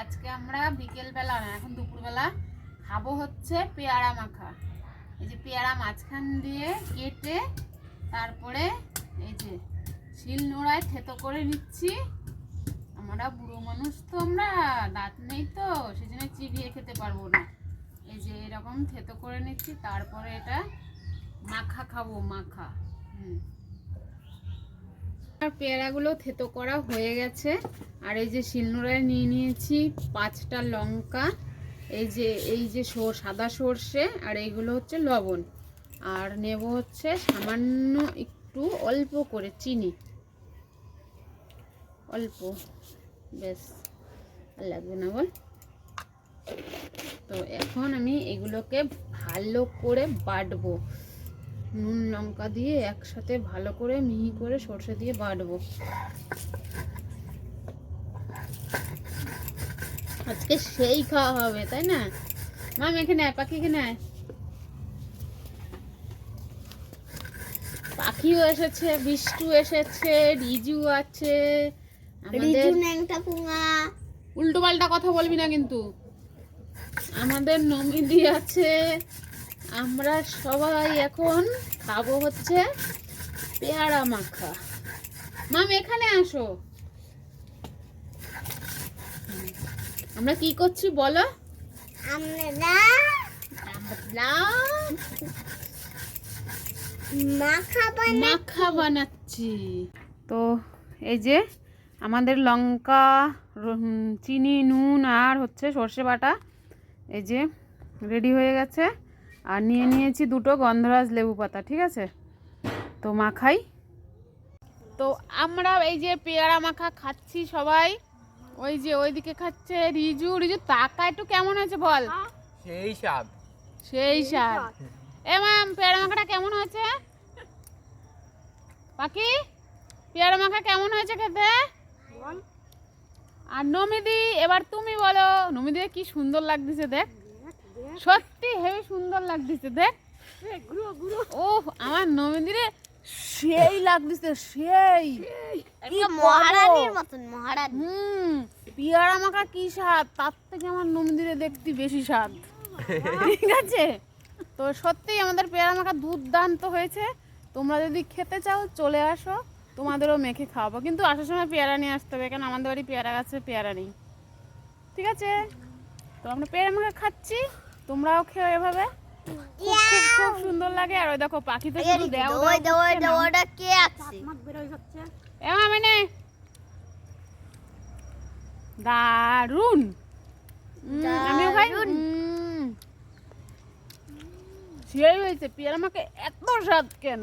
আজকে আমরা বিকেলবেলা না, এখন দুপুরবেলা খাব হচ্ছে পেয়ারা মাখা। এই যে পেয়ারা মাঝখান দিয়ে কেটে তারপরে এই যে শিল নোড়ায় থেতো করে নিচ্ছি। আমরা বুড়ো মানুষ তো আমরা, দাঁত নেই তো সেই জন্য চিবিয়ে খেতে পারব না। এই যে এরকম থেতো করে নিচ্ছি, তারপরে এটা মাখা খাব, মাখা। হুম। আর পেয়ারাগুলো থেতো করা হয়ে গেছে। আর এই যে শিলনোড়ায় নিয়ে নিয়েছি পাঁচটা লঙ্কা, এই যে এই যে সাদা সর্ষে আর এইগুলো হচ্ছে লবণ। আর নেব হচ্ছে সামান্য একটু অল্প করে চিনি। অল্প বেশ আর লাগবে না বল। তো এখন আমি এগুলোকে ভালো করে বাটবো। নুন লঙ্কা দিয়ে একসাথে ভালো করে মিহি করে সর্ষে দিয়ে বাটবো। আজকে সেই খাওয়া হবে তাই না? মাম এখানে পাখি এখানে পাখিও এসেছে বিষ্টু এসেছে রিজু আছে আমাদের উল্টো পাল্টা কথা বলবি না কিন্তু। আমাদের নমিদি আছে আমরা সবাই এখন খাব হচ্ছে পেয়ারা মাখা। মাম এখানে আসো। আমরা কি করছি বলো? আমরা আমরা মাখা বানা মাখা বানাচ্ছি। তো এই যে আমাদের লঙ্কা চিনি নুন আর হচ্ছে সর্ষে বাটা এই যে রেডি হয়ে গেছে। আর নিয়ে নিয়েছি দুটো গন্ধরাজ লেবু পাতা ঠিক আছে? তো মাখাই তো আমরা এই যে পেয়ারা মাখা খাচ্ছি সবাই ওই যে ওইদিকে খাচ্ছে রিজু। রিজু তাকা একটু কেমন হয়েছে বল? সেই স্বাদ। সেই স্বাদ। এ ম্যাম পেয়ারা মাখাটা কেমন হয়েছে? বাকি পেয়ারা মাখা কেমন হয়েছে খেতে? আর নমিদি এবার তুমি বলো নমিদি কি সুন্দর লাগতেছে দেখ। সত্যি হেবি সুন্দর লাগতেছে দেখ। ও আমার নমিদিরে সেই লাগতেছে সেই। কি মহারানীর মতন মহারানী। হুম পেয়ারা মাখা কি স্বাদ? তার থেকে আমার নন্দিরে দেখতে বেশি স্বাদ। ঠিক আছে? তো সত্যি আমাদের পেয়ারা মাখা দুর্দান্ত হয়েছে। তোমরা যদি খেতে চাও চলে আসো। তোমাদেরও মেখে খাওয়াবো। কিন্তু আসার সময় পেয়ারা নিয়ে আসতে হবে কারণ আমাদের বাড়ি পেয়ারা গাছে পেয়ারা নেই। ঠিক আছে? তো আমরা পেয়ারা মাখা খাচ্ছি। তোমরাও খেও এভাবে? খুব সুন্দর লাগে। আর ওই দেখো পাখি তো শুধু দেও দেও ওটা কে আছে? এ মামিনে দারুণ আমিও খাই। সেই হয়েছে পিয়ার আমাকে এত স্বাদ কেন?